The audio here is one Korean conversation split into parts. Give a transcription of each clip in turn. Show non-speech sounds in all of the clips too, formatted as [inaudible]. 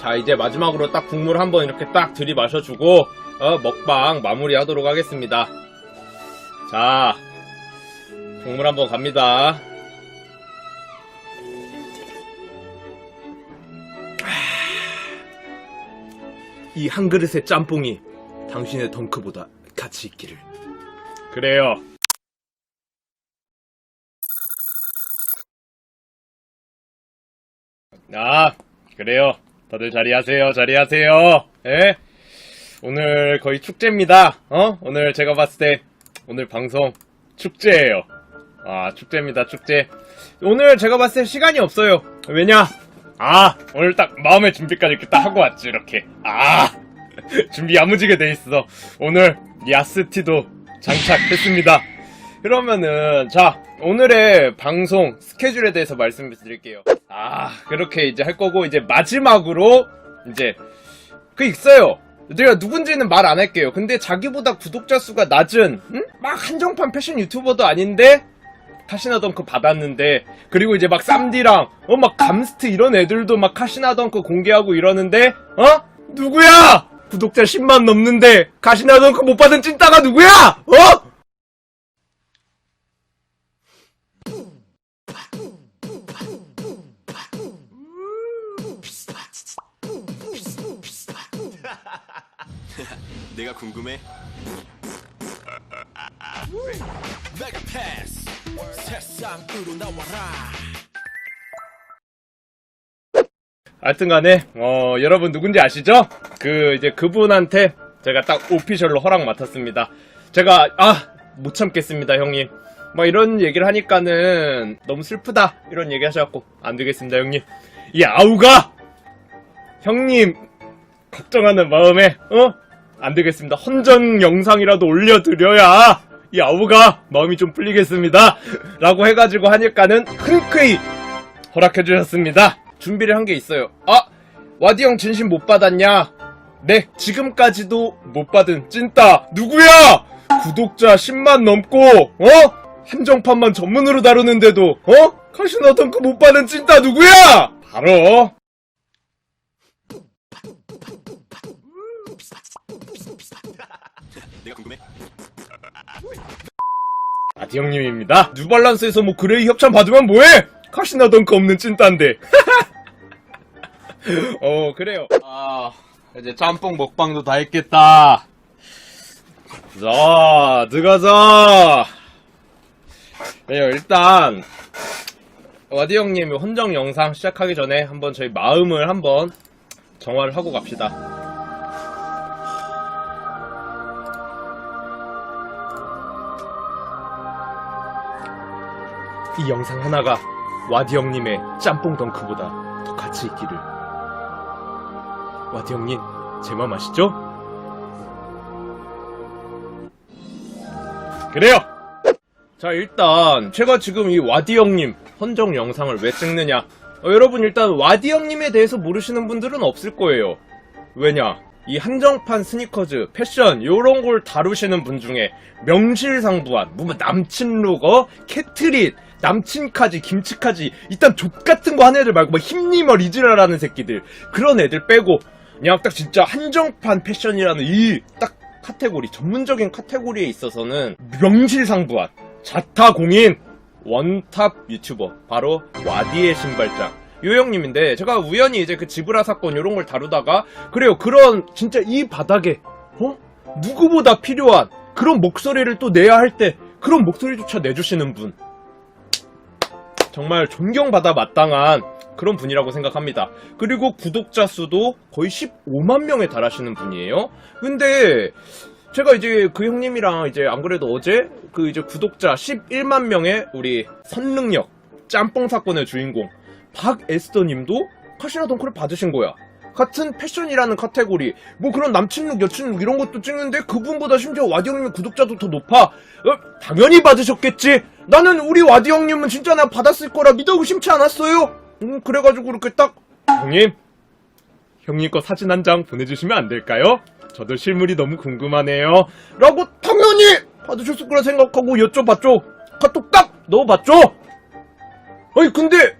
자, 이제 마지막으로 딱 국물 한번 이렇게 딱 들이마셔주고, 어, 먹방 마무리 하도록 하겠습니다. 자, 국물 한번 갑니다. 이 한 그릇의 짬뽕이 당신의 덩크보다 가치 있기를. 그래요. 아, 그래요. 다들 자리하세요, 자리하세요. 예? 오늘 거의 축제입니다. 어? 오늘 제가 봤을 때, 오늘 방송 축제예요. 아, 축제입니다, 축제. 오늘 제가 봤을 때 시간이 없어요. 왜냐? 아, 오늘 딱 마음의 준비까지 이렇게 딱 하고 왔지, 이렇게. 아, [laughs] 준비 야무지게 돼 있어. 오늘 야스티도 장착했습니다. 그러면은, 자, 오늘의 방송 스케줄에 대해서 말씀드릴게요. 아, 그렇게 이제 할 거고, 이제 마지막으로, 이제, 그 있어요. 내가 누군지는 말 안 할게요. 근데 자기보다 구독자 수가 낮은, 응? 막 한정판 패션 유튜버도 아닌데, 카시나 덩크 받았는데, 그리고 이제 막 쌈디랑, 어, 막 감스트 이런 애들도 막 카시나 덩크 공개하고 이러는데, 어? 누구야! 구독자 10만 넘는데, 카시나 덩크 못 받은 찐따가 누구야! 어? 내가 궁금해? 내가 패스 세상 으로 나와라 하여튼간에 어 여러분 누군지 아시죠? 그 이제 그분한테 제가 딱 오피셜로 허락 맡았습니다. 제가 아 못 참겠습니다 형님. 뭐 이런 얘기를 하니까는 너무 슬프다 이런 얘기 하셔갖고 안 되겠습니다 형님. 이 아우가 형님 걱정하는 마음에 어? 안 되겠습니다. 헌정 영상이라도 올려드려야 이 아우가 마음이 좀 풀리겠습니다. 라고 해가지고 하니까는 흔쾌히 허락해 주셨습니다. 준비를 한 게 있어요. 아! 와디 형 진심 못 받았냐? 네, 지금까지도 못 받은 찐따 누구야? 구독자 10만 넘고 어? 한정판만 전문으로 다루는데도 어? 카시나 덩크 못 받은 찐따 누구야? 바로 내가 궁금해? 아디 형님입니다. 뉴발란스에서 뭐 그레이 협찬 받으면 뭐해? 카시나 덩크 없는 찐따인데. [laughs] 어 그래요. 아 이제 짬뽕 먹방도 다 했겠다. 자 들어가자. 그래요 일단 와디 형님 헌정 영상 시작하기 전에 한번 저희 마음을 한번 정화를 하고 갑시다. 이 영상 하나가 와디 형님의 짬뽕 덩크보다 더 가치 있기를. 와디 형님, 제 맘 아시죠? 그래요! 자, 일단, 제가 지금 이 와디 형님 헌정 영상을 왜 찍느냐. 어, 여러분, 일단, 와디 형님에 대해서 모르시는 분들은 없을 거예요. 왜냐? 이 한정판 스니커즈, 패션, 요런 걸 다루시는 분 중에 명실상부한, 뭐, 남친 로거, 캐트릿, 남친까지, 김치까지, 일단 족 같은 거 하는 애들 말고, 뭐, 힘님어 리즈라라는 새끼들, 그런 애들 빼고, 그냥 딱 진짜 한정판 패션이라는 이 딱 카테고리, 전문적인 카테고리에 있어서는 명실상부한, 자타공인, 원탑 유튜버, 바로 와디의 신발장. 요 형님인데 제가 우연히 이제 그 지브라 사건 요런 걸 다루다가 그래요. 그런 진짜 이 바닥에 어? 누구보다 필요한 그런 목소리를 또 내야 할 때 그런 목소리조차 내주시는 분 정말 존경받아 마땅한 그런 분이라고 생각합니다. 그리고 구독자 수도 거의 15만 명에 달하시는 분이에요. 근데 제가 이제 그 형님이랑 이제 안 그래도 어제 그 이제 구독자 11만 명의 우리 선능력 짬뽕 사건의 주인공 박에스더 님도 카시나 덩크를 받으신 거야. 같은 패션이라는 카테고리, 뭐 그런 남친룩, 여친룩 이런 것도 찍는데 그분보다 심지어 와디 형님 구독자도 더 높아. 어, 당연히 받으셨겠지. 나는 우리 와디 형님은 진짜 나 받았을 거라 믿어 의심치 않았어요. 음, 그래가지고 이렇게 딱 형님, 형님 거 사진 한 장 보내주시면 안 될까요? 저도 실물이 너무 궁금하네요. 라고 당연히 받으셨을 거라 생각하고 여쭤봤죠. 카톡 딱 넣어봤죠. 아니 근데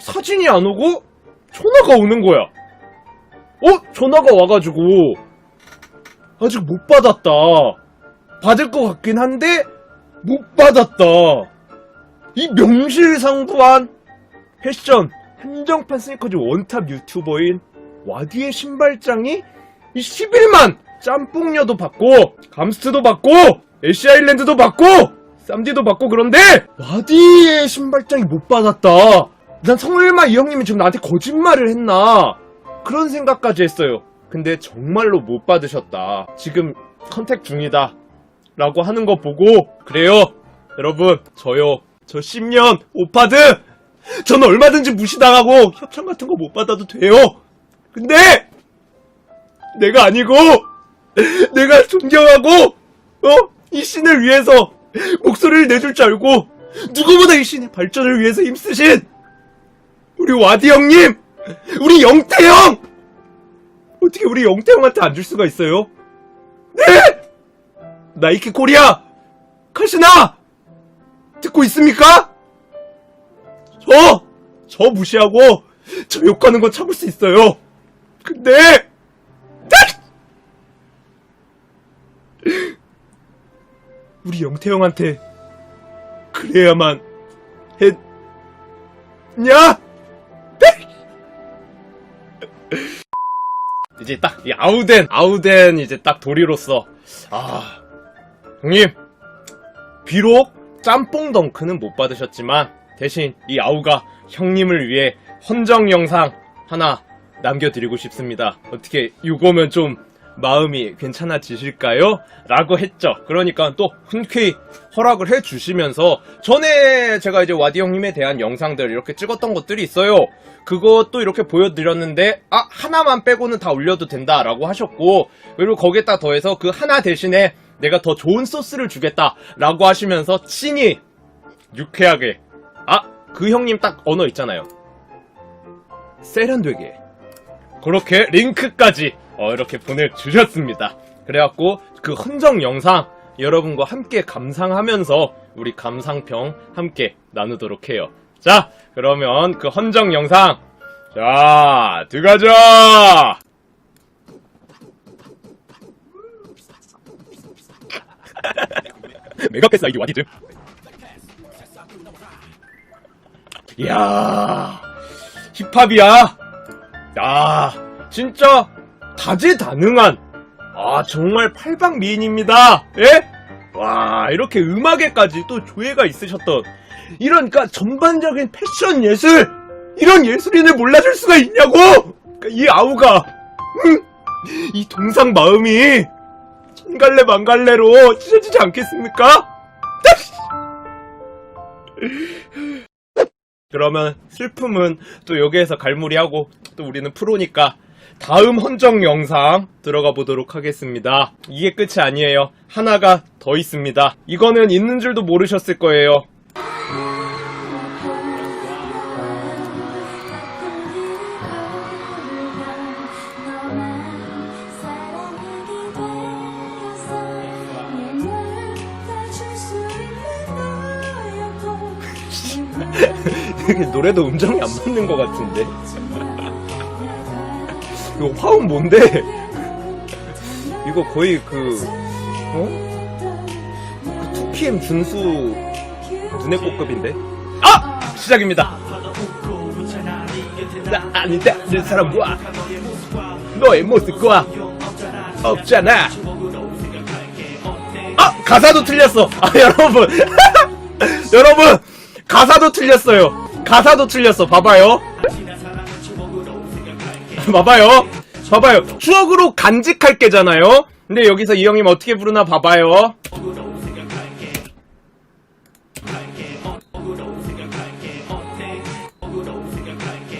사진이 안 오고 전화가 오는 거야. 어? 전화가 와가지고 아직 못 받았다. 받을 것 같긴 한데 못 받았다. 이 명실상부한 패션 한정판 스니커즈 원탑 유튜버인 와디의 신발장이 이 11만 짬뽕녀도 받고 감스트도 받고 애쉬 아일랜드도 받고 쌈디도 받고 그런데 와디의 신발장이 못 받았다. 난 설마 이 형님이 지금 나한테 거짓말을 했나 그런 생각까지 했어요. 근데 정말로 못 받으셨다. 지금 컨택 중이다. 라고 하는 거 보고 그래요. 여러분 저요. 저 10년 오파드 저는 얼마든지 무시당하고 협찬 같은 거 못 받아도 돼요. 근데 내가 아니고 내가 존경하고 어? 이 신을 위해서 목소리를 내줄 줄 알고 누구보다 이 신의 발전을 위해서 힘쓰신 우리 와디 형님 우리 영태 형 어떻게 우리 영태 형한테 안 줄 수가 있어요? 네! 나이키 코리아 카시나 듣고 있습니까? 저! 저 무시하고 저 욕하는 건 참을 수 있어요. 근데 우리 영태 형한테 그래야만 했냐? 이제 딱 이 아우덴 아우덴 이제 딱 도리로서 아 형님 비록 짬뽕 덩크는 못 받으셨지만 대신 이 아우가 형님을 위해 헌정 영상 하나 남겨드리고 싶습니다. 어떻게 이거면 좀 마음이 괜찮아지실까요? 라고 했죠. 그러니까 또 흔쾌히 허락을 해 주시면서 전에 제가 이제 와디 형님에 대한 영상들 이렇게 찍었던 것들이 있어요. 그것도 이렇게 보여드렸는데 아 하나만 빼고는 다 올려도 된다라고 하셨고 그리고 거기에다 더해서 그 하나 대신에 내가 더 좋은 소스를 주겠다라고 하시면서 친히 유쾌하게 아 그 형님 딱 언어 있잖아요. 세련되게 그렇게 링크까지 어, 이렇게 보내주셨습니다. 그래갖고 그 흔적 영상 여러분과 함께 감상하면서 우리 감상평 함께 나누도록 해요. 자, 그러면 그 헌정 영상 자, 들어가자! [laughs] 메가패스 아이디 와디즈 이야 힙합이야 야 진짜 다재다능한 아 정말 팔방미인입니다 예? 와 이렇게 음악에까지 또 조예가 있으셨던 이런 그러니까 전반적인 패션 예술 이런 예술인을 몰라줄 수가 있냐고 그러니까 이 아우가 음, 이 동상 마음이 천갈래 만갈래로 찢어지지 않겠습니까? 그러면 슬픔은 또 여기에서 갈무리하고 또 우리는 프로니까 다음 헌정 영상 들어가 보도록 하겠습니다. 이게 끝이 아니에요. 하나가 더 있습니다. 이거는 있는 줄도 모르셨을 거예요. [laughs] [laughs] 노래도 음정이 안 맞는 것 같은데. [laughs] 이거 화음 뭔데? 이거 거의 그, 어? 그 2PM 준수 눈의 꽃급인데? 아! 시작입니다. 나 아니다, 내 사람과 너의 모습과 없잖아. 아! 가사도 틀렸어. 아, [laughs] 여러분. [laughs] 여러분! 가사도 틀렸어요. 가사도 틀렸어. 봐봐요. [laughs] 봐봐요. 봐봐요. 추억으로 간직할 게잖아요. 근데 여기서 이 형님 어떻게 부르나 봐봐요.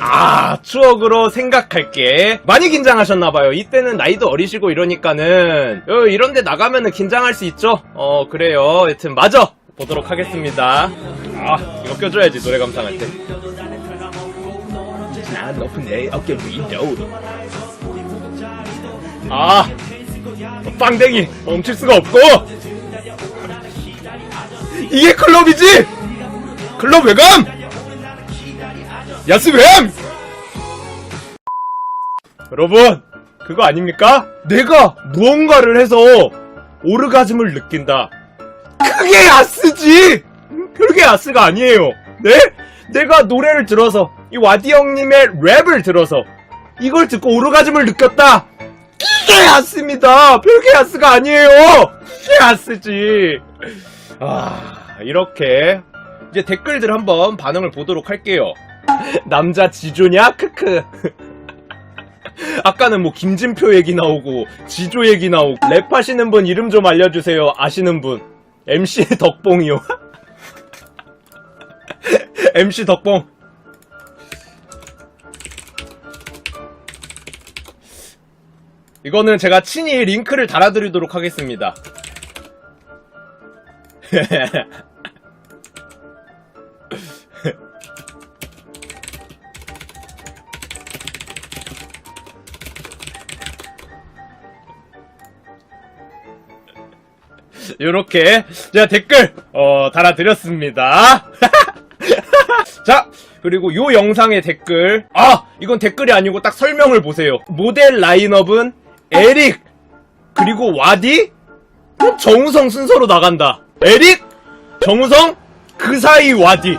아, 추억으로 생각할게. 많이 긴장하셨나봐요. 이때는 나이도 어리시고 이러니까는, 어, 이런데 나가면은 긴장할 수 있죠? 어, 그래요. 여튼, 마저 보도록 하겠습니다. 아, 이거 껴줘야지, 노래 감상할 때. 난 높은 내 어깨 위로. 아, 빵댕이 멈출 수가 없고. 이게 클럽이지? 클럽 외감! 야스 외감! 여러분, 그거 아닙니까? 내가 무언가를 해서 오르가즘을 느낀다. 그게 야스지! 그게 야스가 아니에요. 네? 내가 노래를 들어서, 이 와디 형님의 랩을 들어서, 이걸 듣고 오르가즘을 느꼈다! 이게 야스입니다! 별게 야스가 아니에요! 이게 야스지! 아, 이렇게. 이제 댓글들 한번 반응을 보도록 할게요. 남자 지조냐? 크크. 아까는 뭐 김진표 얘기 나오고 지조 얘기 나오고 랩하시는 분 이름 좀 알려주세요 아시는 분 MC 덕봉이요 [laughs] MC 덕봉 이거는 제가 친히 링크를 달아드리도록 하겠습니다 [laughs] 요렇게 제가 댓글 어, 달아드렸습니다. [laughs] 자, 그리고 요 영상의 댓글. 아, 이건 댓글이 아니고 딱 설명을 보세요. 모델 라인업은 에릭, 그리고 와디, 정우성 순서로 나간다. 에릭, 정우성, 그 사이 와디.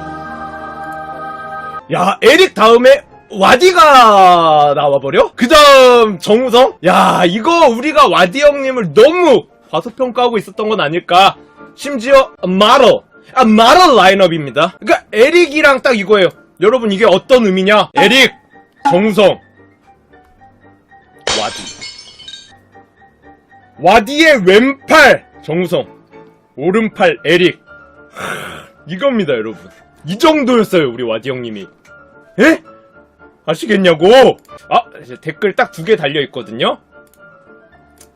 야, 에릭 다음에 와디가 나와버려? 그 다음 정우성? 야, 이거 우리가 와디 형님을 너무 과소평가하고 있었던 건 아닐까? 심지어 마로, 아 마로 라인업입니다. 그러니까 에릭이랑 딱 이거예요. 여러분 이게 어떤 의미냐? 에릭, 정우성, 와디. 와디의 왼팔 정우성, 오른팔 에릭. 하, 이겁니다, 여러분. 이 정도였어요, 우리 와디 형님이. 에? 아시겠냐고? 아, 댓글 딱 두 개 달려 있거든요.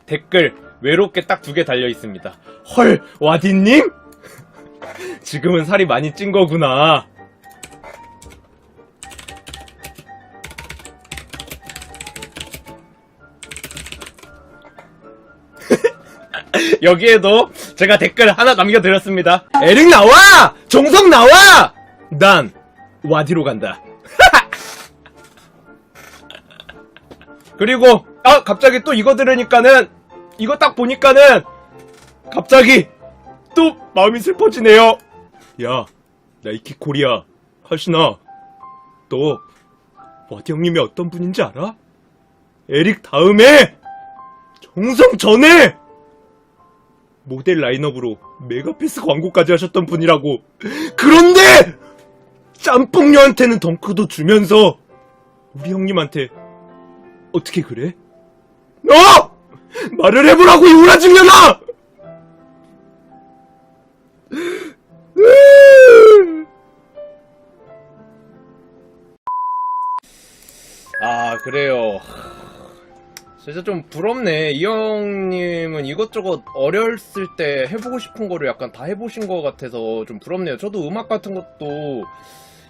댓글 외롭게 딱 두 개 달려 있습니다. 헐, 와디님? [laughs] 지금은 살이 많이 찐 거구나. [laughs] 여기에도 제가 댓글 하나 남겨드렸습니다. 에릭 나와! 정성 나와! 난 와디로 간다. [laughs] 그리고 아 갑자기 또 이거 들으니까는 이거 딱 보니까는 갑자기 또 마음이 슬퍼지네요. 야 나이키 코리아 하시나 너 와디 형님이 어떤 분인지 알아? 에릭 다음에 정성 전에 모델 라인업으로 메가피스 광고까지 하셨던 분이라고. 그런데 짬뽕녀한테는 덩크도 주면서 우리 형님한테 어떻게 그래? 어! 말을 해보라고 이 우라증년아! 아 그래요 진짜 좀 부럽네. 이 형님은 이것저것 어렸을 때 해보고 싶은 거를 약간 다 해보신 것 같아서 좀 부럽네요. 저도 음악 같은 것도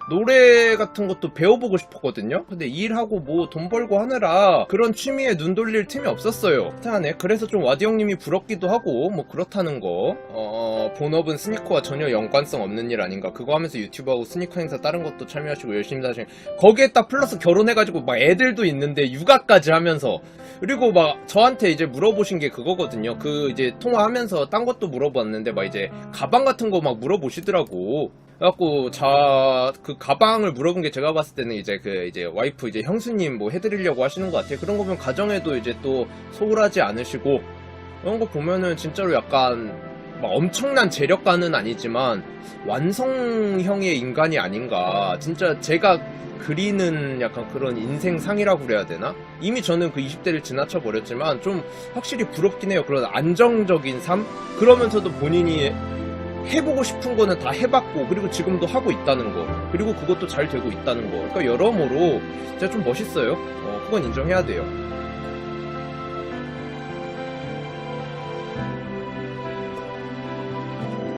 노래 같은 것도 배워보고 싶었거든요. 근데 일하고 뭐 돈 벌고 하느라 그런 취미에 눈 돌릴 틈이 없었어요. 하네. 그래서 좀 와디 형님이 부럽기도 하고 뭐 그렇다는 거. 어, 본업은 스니커와 전혀 연관성 없는 일 아닌가. 그거 하면서 유튜브하고 스니커 행사 다른 것도 참여하시고 열심히 사시고 거기에 딱 플러스 결혼해가지고 막 애들도 있는데 육아까지 하면서 그리고 막 저한테 이제 물어보신 게 그거거든요. 그 이제 통화하면서 딴 것도 물어봤는데 막 이제 가방 같은 거 막 물어보시더라고. 그래갖고 자 그 가방을 물어본 게 제가 봤을 때는 이제 그 이제 와이프 이제 형수님 뭐 해드리려고 하시는 것 같아요. 그런 거 보면 가정에도 이제 또 소홀하지 않으시고 그런 거 보면은 진짜로 약간 막 엄청난 재력가는 아니지만 완성형의 인간이 아닌가. 진짜 제가 그리는 약간 그런 인생상이라고 그래야 되나? 이미 저는 그 20대를 지나쳐 버렸지만 좀 확실히 부럽긴 해요. 그런 안정적인 삶? 그러면서도 본인이 해보고 싶은 거는 다 해봤고 그리고 지금도 하고 있다는 거. 그리고 그것도 잘 되고 있다는 거. 그러니까 여러모로 진짜 좀 멋있어요. 어 그건 인정해야 돼요